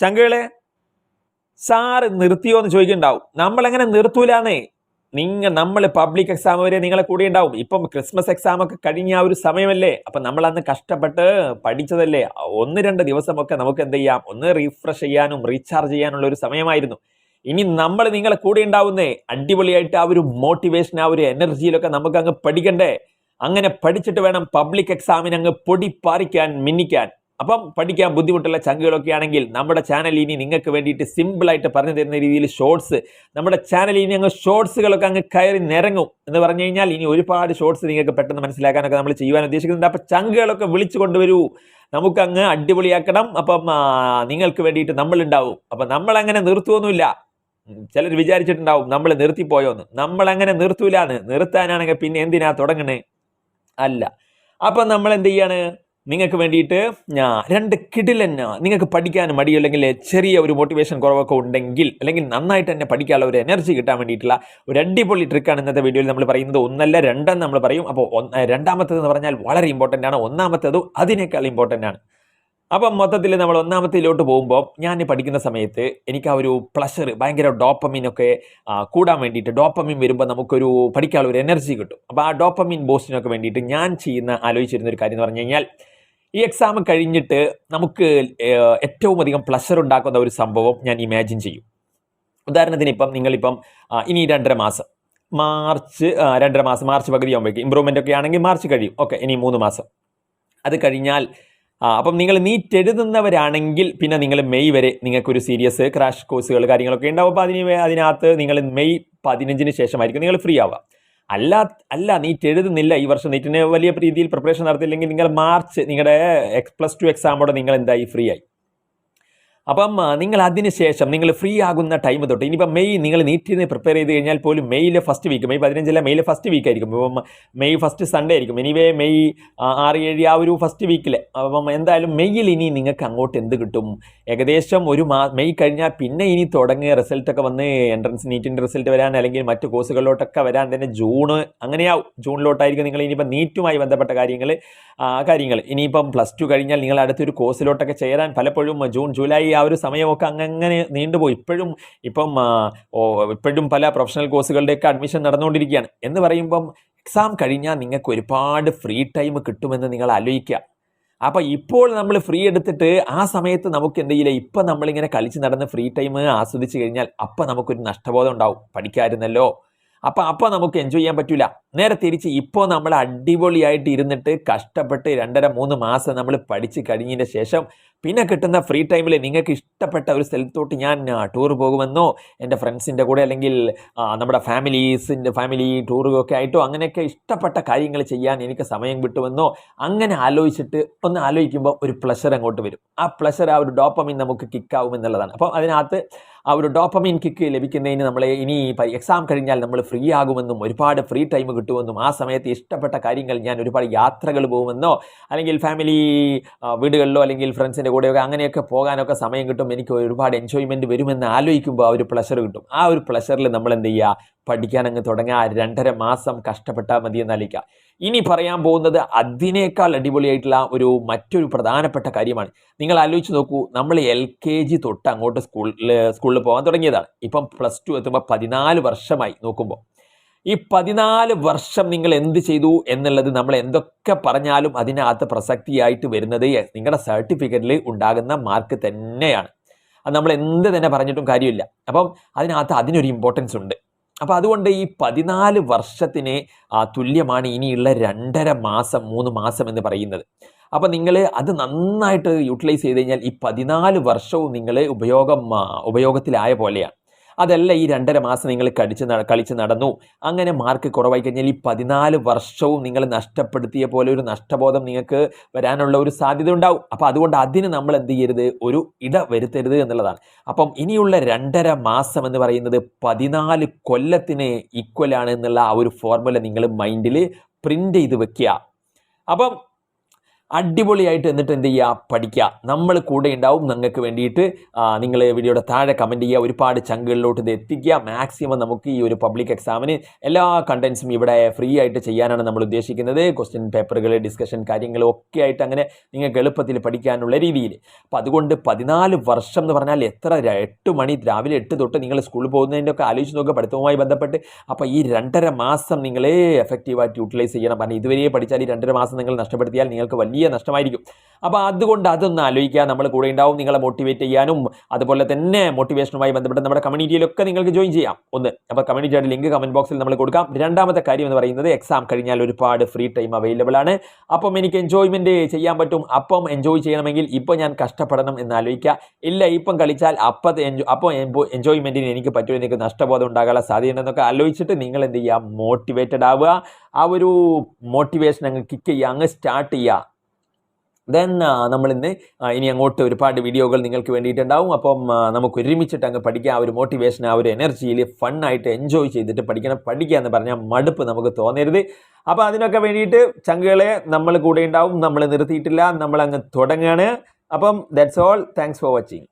ചങ്കുകളെ sir നിർത്തിയോ എന്ന് ചോദിക്കുന്നുണ്ടാവും. നമ്മളെങ്ങനെ നിർത്തൂലാന്നേ നിങ്ങൾ നമ്മൾ പബ്ലിക് എക്സാം വരെ നിങ്ങളെ കൂടെ ഉണ്ടാവും. ഇപ്പം ക്രിസ്മസ് എക്സാം ഒക്കെ കഴിഞ്ഞ ആ ഒരു സമയമല്ലേ? അപ്പം നമ്മൾ അന്ന് കഷ്ടപ്പെട്ട് പഠിച്ചതല്ലേ? ഒന്ന് രണ്ട് ദിവസമൊക്കെ നമുക്ക് എന്ത് ചെയ്യാം? ഒന്ന് റീഫ്രഷ് ചെയ്യാനും റീചാർജ് ചെയ്യാനുള്ള ഒരു സമയമായിരുന്നു. ഇനി നമ്മൾ നിങ്ങളെ കൂടെ ഉണ്ടാവുന്നേ? അടിപൊളിയായിട്ട് ആ ഒരു മോട്ടിവേഷൻ ആ ഒരു എനർജിയിലൊക്കെ നമുക്ക് അങ്ങ് പഠിക്കണ്ടേ? അങ്ങനെ പഠിച്ചിട്ട് വേണം പബ്ലിക് എക്സാമിന് അങ്ങ് പൊടി പാറിക്കാൻ മിന്നിക്കാൻ. അപ്പം പഠിക്കാൻ ബുദ്ധിമുട്ടുള്ള ചങ്കുകളൊക്കെ ആണെങ്കിൽ നമ്മുടെ ചാനൽ ഇനി നിങ്ങൾക്ക് വേണ്ടിയിട്ട് സിമ്പിളായിട്ട് പറഞ്ഞു തരുന്ന രീതിയിൽ ഷോർട്സ് നമ്മുടെ ചാനൽ ഇനി അങ്ങ് ഷോർട്സുകളൊക്കെ അങ്ങ് കയറി നിരങ്ങും എന്ന് പറഞ്ഞു കഴിഞ്ഞാൽ ഇനി ഒരുപാട് ഷോർട്സ് നിങ്ങൾക്ക് പെട്ടെന്ന് മനസ്സിലാക്കാനൊക്കെ നമ്മൾ ചെയ്യുവാൻ ഉദ്ദേശിക്കുന്നുണ്ട്. അപ്പം ചങ്കുകളൊക്കെ വിളിച്ചു കൊണ്ടുവരൂ. നമുക്കങ്ങ് അടിപൊളിയാക്കണം. അപ്പം നിങ്ങൾക്ക് വേണ്ടിയിട്ട് നമ്മളുണ്ടാവും. അപ്പം നമ്മളങ്ങനെ നിർത്തുമൊന്നുമില്ല ചിലർ വിചാരിച്ചിട്ടുണ്ടാവും നമ്മൾ നിർത്തിപ്പോയോന്ന്. നമ്മളങ്ങനെ നിർത്തൂലാന്ന്. നിർത്താനാണെങ്കിൽ പിന്നെ എന്തിനാ തുടങ്ങണേ? അല്ല. അപ്പം നമ്മൾ എന്ത് ചെയ്യാണ്? നിങ്ങൾക്ക് വേണ്ടിയിട്ട് ഞാൻ രണ്ട് കിടിലന്ന നിങ്ങൾക്ക് പഠിക്കാൻ മടിയില്ലെങ്കിൽ ചെറിയ ഒരു മോട്ടിവേഷൻ കുറവൊക്കെ ഉണ്ടെങ്കിൽ അല്ലെങ്കിൽ നന്നായിട്ട് തന്നെ പഠിക്കാനുള്ള ഒരു എനർജി കിട്ടാൻ വേണ്ടിയിട്ടുള്ള ഒരു അടിപൊളി ട്രിക്കാണ് ഇന്നത്തെ വീഡിയോയിൽ നമ്മൾ പറയുന്നത്. ഒന്നല്ല രണ്ടെന്ന് നമ്മൾ പറയും. അപ്പോൾ രണ്ടാമത്തേത് എന്ന് പറഞ്ഞാൽ വളരെ ഇമ്പോർട്ടന്റ് ആണ്. ഒന്നാമത്തേതും അതിനേക്കാൾ ഇമ്പോർട്ടന്റ് ആണ്. അപ്പം മൊത്തത്തിൽ നമ്മൾ ഒന്നാമത്തിലോട്ട് പോകുമ്പോൾ ഞാൻ പഠിക്കുന്ന സമയത്ത് എനിക്ക് ആ ഒരു പ്ലഷർ ഭയങ്കര ഡോപ്പമീനൊക്കെ കൂടാൻ വേണ്ടിയിട്ട് ഡോപ്പമീൻ വരുമ്പോൾ നമുക്കൊരു പഠിക്കാനുള്ള ഒരു എനർജി കിട്ടും. അപ്പോൾ ആ ഡോപ്പമീൻ ബോസ്റ്റിനൊക്കെ വേണ്ടിയിട്ട് ഞാൻ ചെയ്യുന്ന ആലോചിച്ചിരുന്ന ഒരു കാര്യം എന്ന് പറഞ്ഞു കഴിഞ്ഞാൽ ഈ എക്സാം കഴിഞ്ഞിട്ട് നമുക്ക് ഏറ്റവും അധികം പ്ലഷർ ഉണ്ടാക്കുന്ന ഒരു സംഭവം ഞാൻ ഇമാജിൻ ചെയ്യും. ഉദാഹരണത്തിന് ഇപ്പം നിങ്ങളിപ്പം ഇനി രണ്ടര മാസം. മാർച്ച് രണ്ടര മാസം മാർച്ച് പകുതി ആകുമ്പോഴേക്കും ഇമ്പ്രൂവ്മെന്റ് ഒക്കെ ആണെങ്കിൽ മാർച്ച് കഴിയും. ഓക്കെ ഇനി മൂന്ന് മാസം. അത് കഴിഞ്ഞാൽ അപ്പം നിങ്ങൾ നീറ്റ് എഴുതുന്നവരാണെങ്കിൽ പിന്നെ നിങ്ങൾ മെയ് വരെ നിങ്ങൾക്കൊരു സീരിയസ് ക്രാഷ് കോഴ്സുകൾ കാര്യങ്ങളൊക്കെ ഉണ്ടാവും. അപ്പോൾ അതിന് അതിനകത്ത് നിങ്ങൾ മെയ് പതിനഞ്ചിന് ശേഷമായിരിക്കും നിങ്ങൾ ഫ്രീ ആവുക. അല്ല അല്ല നീറ്റ് എഴുതുന്നില്ല ഈ വർഷം നീറ്റിന് വലിയ രീതിയിൽ പ്രിപ്പറേഷൻ നടത്തില്ലെങ്കിൽ നിങ്ങൾ മാർച്ച് നിങ്ങളുടെ എക്സ് പ്ലസ് ടു എക്സാമോടെ നിങ്ങൾ എന്തായി ഫ്രീ ആയി അപ്പം നിങ്ങൾ അതിനുശേഷം നിങ്ങൾ ഫ്രീ ആകുന്ന ടൈം തൊട്ട് ഇനിയിപ്പോൾ മെയ് നിങ്ങൾ നീറ്റിന് പ്രിപ്പയർ ചെയ്ത് കഴിഞ്ഞാൽ പോലും മെയ്യിലെ ഫസ്റ്റ് വീക്ക് മെയ് പതിനഞ്ചിലെ മെയ്യിലെ ഫസ്റ്റ് വീക്ക് ആയിരിക്കും. ഇപ്പം മെയ് ഫസ്റ്റ് സൺഡേ ആയിരിക്കും. ഇനിവേ മെയ് ആറ് ഏഴ് ആ ഒരു ഫസ്റ്റ് വീക്കിൽ അപ്പം എന്തായാലും മെയ്യിൽ ഇനി നിങ്ങൾക്ക് അങ്ങോട്ട് എന്ത് കിട്ടും? ഏകദേശം ഒരു മാ മെയ് കഴിഞ്ഞാൽ പിന്നെ ഇനി തുടങ്ങിയ റിസൾട്ടൊക്കെ വന്ന് എൻട്രൻസ് നീറ്റിന്റെ റിസൾട്ട് വരാൻ അല്ലെങ്കിൽ മറ്റ് കോഴ്സുകളിലോട്ടൊക്കെ വരാൻ തന്നെ ജൂണ് അങ്ങനെയാവും. ജൂണിലോട്ടായിരിക്കും നിങ്ങൾ ഇനിയിപ്പോൾ നീറ്റുമായി ബന്ധപ്പെട്ട കാര്യങ്ങൾ കാര്യങ്ങൾ ഇനിയിപ്പം പ്ലസ് ടു കഴിഞ്ഞാൽ നിങ്ങൾ അടുത്തൊരു കോഴ്സിലോട്ടൊക്കെ ചേരാൻ പലപ്പോഴും ജൂൺ ജൂലൈ ഒരു സമയമൊക്കെ അങ്ങനെ നീണ്ടുപോയി. ഇപ്പോഴും ഇപ്പം ഇപ്പോഴും പല പ്രൊഫഷണൽ കോഴ്സുകളുടെയൊക്കെ അഡ്മിഷൻ നടന്നുകൊണ്ടിരിക്കുകയാണ്. എന്ന് പറയുമ്പം എക്സാം കഴിഞ്ഞാൽ നിങ്ങൾക്ക് ഒരുപാട് ഫ്രീ ടൈം കിട്ടുമെന്ന് നിങ്ങൾ ആലോചിക്കുക. അപ്പോൾ ഇപ്പോൾ നമ്മൾ ഫ്രീ എടുത്തിട്ട് ആ സമയത്ത് നമുക്ക് എന്ത് ചെയ്യില്ല? ഇപ്പം നമ്മളിങ്ങനെ കളിച്ച് നടന്ന് ഫ്രീ ടൈം ആസ്വദിച്ച് കഴിഞ്ഞാൽ അപ്പം നമുക്കൊരു നഷ്ടബോധം ഉണ്ടാവും. പഠിക്കാമായിരുന്നല്ലോ അപ്പം അപ്പം നമുക്ക് എൻജോയ് ചെയ്യാൻ പറ്റില്ല നേരെ തിരിച്ച് ഇപ്പോൾ നമ്മൾ അടിപൊളിയായിട്ട് ഇരുന്നിട്ട് കഷ്ടപ്പെട്ട് രണ്ടര മൂന്ന് മാസം നമ്മൾ പഠിച്ച് കഴിഞ്ഞതിന് ശേഷം പിന്നെ കിട്ടുന്ന ഫ്രീ ടൈമിൽ നിങ്ങൾക്ക് ഇഷ്ടപ്പെട്ട ഒരു സ്ഥലത്തോട്ട് ഞാൻ ടൂർ പോകുമെന്നോ എന്റെ ഫ്രണ്ട്സിന്റെ കൂടെ അല്ലെങ്കിൽ നമ്മുടെ ഫാമിലീസിന്റെ ഫാമിലി ടൂറൊക്കെ ആയിട്ടോ അങ്ങനെയൊക്കെ ഇഷ്ടപ്പെട്ട കാര്യങ്ങൾ ചെയ്യാൻ എനിക്ക് സമയം കിട്ടുമെന്നോ അങ്ങനെ ആലോചിച്ചിട്ട് ഒന്ന് ആലോചിക്കുമ്പോൾ ഒരു പ്ലഷർ അങ്ങോട്ട് വരും. ആ പ്ലഷർ ആ ഒരു ഡോപ്പമിൻ നമുക്ക് കിക്കാവും എന്നുള്ളതാണ്. അപ്പോൾ അതിനകത്ത് ആ ഒരു ഡോപ്പമിൻ കിക്ക് ലഭിക്കുന്നതിന് നമ്മൾ ഇനി എക്സാം കഴിഞ്ഞാൽ നമ്മൾ ഫ്രീ ആകുമെന്നും ഒരുപാട് ഫ്രീ ടൈം കിട്ടുമെന്നും ആ സമയത്ത് ഇഷ്ടപ്പെട്ട കാര്യങ്ങൾ ഞാൻ ഒരുപാട് യാത്രകൾ പോകുമെന്നോ അല്ലെങ്കിൽ ഫാമിലി വീടുകളിലോ അല്ലെങ്കിൽ ഫ്രണ്ട്സിന്റെ കൂടെയൊക്കെ അങ്ങനെയൊക്കെ പോകാനൊക്കെ സമയം കിട്ടും. എനിക്ക് ഒരുപാട് എൻജോയ്മെന്റ് വരുമെന്ന് ആലോചിക്കുമ്പോൾ ആ ഒരു പ്ലഷർ കിട്ടും. ആ ഒരു പ്ലഷറിൽ നമ്മൾ എന്ത് ചെയ്യുക? പഠിക്കാൻ അങ്ങ് തുടങ്ങുക. രണ്ടര മാസം കഷ്ടപ്പെട്ടാൽ മതി എന്നാലിക്കുക ഇനി പറയാൻ പോകുന്നത് അതിനേക്കാൾ അടിപൊളിയായിട്ടുള്ള ഒരു മറ്റൊരു പ്രധാനപ്പെട്ട കാര്യമാണ്. നിങ്ങൾ ആലോചിച്ച് നോക്കൂ നമ്മൾ എൽ കെ ജി തൊട്ട് അങ്ങോട്ട് സ്കൂളിൽ സ്കൂളിൽ പോകാൻ തുടങ്ങിയതാണ്. ഇപ്പം പ്ലസ് ടു എത്തുമ്പോൾ പതിനാല് വർഷമായി നോക്കുമ്പോൾ. ഈ പതിനാല് വർഷം നിങ്ങൾ എന്ത് ചെയ്തു എന്നുള്ളത് നമ്മൾ എന്തൊക്കെ പറഞ്ഞാലും അതിനകത്ത് പ്രസക്തിയായിട്ട് വരുന്നത് നിങ്ങളുടെ സർട്ടിഫിക്കറ്റിൽ ഉണ്ടാകുന്ന മാർക്ക് തന്നെയാണ്. അത് നമ്മൾ എന്ത് തന്നെ പറഞ്ഞിട്ടും കാര്യമില്ല. അപ്പം അതിനകത്ത് അതിനൊരു ഇമ്പോർട്ടൻസ് ഉണ്ട്. അപ്പോൾ അതുകൊണ്ട് ഈ പതിനാല് വർഷത്തിന് തുല്യമാണ് ഇനിയുള്ള രണ്ടര മാസം മൂന്ന് മാസം എന്ന് പറയുന്നത്. അപ്പോൾ നിങ്ങൾ അത് നന്നായിട്ട് യൂട്ടിലൈസ് ചെയ്ത് കഴിഞ്ഞാൽ ഈ പതിനാല് വർഷവും നിങ്ങൾ ഉപയോഗം ഉപയോഗത്തിലായ പോലെയാണ്. അതല്ല ഈ രണ്ടര മാസം നിങ്ങൾ കടിച്ച് കളിച്ച് നടന്നു. അങ്ങനെ മാർക്ക് കുറവായി കഴിഞ്ഞാൽ ഈ പതിനാല് വർഷവും നിങ്ങൾ നഷ്ടപ്പെടുത്തിയ പോലെ ഒരു നഷ്ടബോധം നിങ്ങൾക്ക് വരാനുള്ള ഒരു സാധ്യത ഉണ്ടാവും. അപ്പോൾ അതുകൊണ്ട് അതിന് നമ്മൾ എന്ത് ചെയ്യരുത്? ഒരു ഇട വരുത്തരുത് എന്നുള്ളതാണ്. അപ്പം ഇനിയുള്ള രണ്ടര മാസം എന്ന് പറയുന്നത് പതിനാല് കൊല്ലത്തിന് ഈക്വലാണ് എന്നുള്ള ആ ഒരു ഫോർമുല നിങ്ങൾ മൈൻഡിൽ പ്രിന്റ് ചെയ്ത് വെക്കുക. അപ്പം അടിപൊളിയായിട്ട് എന്നിട്ട് എന്ത് ചെയ്യുക പഠിക്കുക നമ്മൾ കൂടെ ഉണ്ടാവും നിങ്ങൾക്ക് വേണ്ടിയിട്ട്. നിങ്ങൾ വീഡിയോയുടെ താഴെ കമന്റ് ചെയ്യുക. ഒരുപാട് ചങ്കുകളിലോട്ട് ഇത് എത്തിക്കുക. മാക്സിമം നമുക്ക് ഈ ഒരു പബ്ലിക് എക്സാമിന് എല്ലാ കണ്ടൻസും ഇവിടെ ഫ്രീ ആയിട്ട് ചെയ്യാനാണ് നമ്മൾ ഉദ്ദേശിക്കുന്നത്. ക്വസ്റ്റ്യൻ പേപ്പറുകൾ ഡിസ്കഷൻ കാര്യങ്ങളും ഒക്കെ ആയിട്ട് അങ്ങനെ നിങ്ങൾക്ക് എളുപ്പത്തിൽ പഠിക്കാനുള്ള രീതിയിൽ. അപ്പോൾ അതുകൊണ്ട് പതിനാല് വർഷം എന്ന് പറഞ്ഞാൽ എത്ര എട്ട് മണി രാവിലെ എട്ട് തൊട്ട് നിങ്ങൾ സ്കൂളിൽ പോകുന്നതിന്റെ ഒക്കെ ആലോചിച്ച് നോക്കുക പഠിത്തവുമായി ബന്ധപ്പെട്ട് അപ്പോൾ ഈ രണ്ടര മാസം നിങ്ങളെ എഫക്റ്റീവായിട്ട് യൂട്ടിലൈസ് ചെയ്യണം. കാരണം ഇതുവരെ പഠിച്ചാൽ ഈ രണ്ടര മാസം നിങ്ങൾ നഷ്ടപ്പെടുത്തിയാൽ നിങ്ങൾക്ക് വലിയ നഷ്ടമായിരിക്കും. അപ്പോൾ അതുകൊണ്ട് അതൊന്ന് ആലോചിക്കുക. നമ്മൾ കൂടെ ഉണ്ടാവും. നിങ്ങളെ മോട്ടിവേറ്റ് ചെയ്യാനും അതുപോലെ തന്നെ മോട്ടിവേഷനുമായി ബന്ധപ്പെട്ട് നമ്മുടെ കമ്മ്യൂണിറ്റിയിലൊക്കെ നിങ്ങൾക്ക് ജോയിൻ ചെയ്യാം. ഒന്ന് അപ്പോൾ കമ്മ്യൂണിറ്റിയുടെ ലിങ്ക് കമന്റ് ബോക്സിൽ നമ്മൾ കൊടുക്കാം. രണ്ടാമത്തെ കാര്യം എന്ന് പറയുന്നത് എക്സാം കഴിഞ്ഞാൽ ഒരുപാട് ഫ്രീ ടൈം അവൈലബിൾ ആണ്. അപ്പം എനിക്ക് എൻജോയ്മെന്റ് ചെയ്യാൻ പറ്റും. അപ്പം എൻജോയ് ചെയ്യണമെങ്കിൽ ഇപ്പോൾ ഞാൻ കഷ്ടപ്പെടണം എന്ന് ആലോചിക്കുക. ഇല്ല ഇപ്പം കളിച്ചാൽ അപ്പത്തെ എൻജോ അപ്പോൾ എൻജോയ്മെന്റിന് എനിക്ക് പറ്റും എനിക്ക് നഷ്ടബോധം ഉണ്ടാകാനുള്ള സാധ്യതയുണ്ടെന്നൊക്കെ ആലോചിച്ചിട്ട് നിങ്ങൾ എന്ത് ചെയ്യുക? മോട്ടിവേറ്റഡ് ആവുക. ആ ഒരു മോട്ടിവേഷൻ അങ്ങ് കിക്ക് ചെയ്യുക. അങ്ങ് സ്റ്റാർട്ട് ചെയ്യുക. ദെൻ നമ്മൾ ഇന്ന് ഇനി അങ്ങോട്ട് ഒരുപാട് വീഡിയോകൾ നിങ്ങൾക്ക് വേണ്ടിയിട്ടുണ്ടാവും. അപ്പം നമുക്ക് ഒരുമിച്ചിട്ട് അങ്ങ് പഠിക്കാം. ആ ഒരു മോട്ടിവേഷൻ ആ ഒരു എനർജിയിൽ ഫണ്ണായിട്ട് എൻജോയ് ചെയ്തിട്ട് പഠിക്കണം. പഠിക്കുക എന്ന് പറഞ്ഞാൽ മടുപ്പ് നമുക്ക് തോന്നരുത്. അപ്പോൾ അതിനൊക്കെ വേണ്ടിയിട്ട് ചങ്കുകളെ നമ്മൾ കൂടെ ഉണ്ടാവും. നമ്മൾ നിർത്തിയിട്ടില്ല. നമ്മൾ അങ്ങ് തുടങ്ങുകയാണ് അപ്പം that's all thanks for watching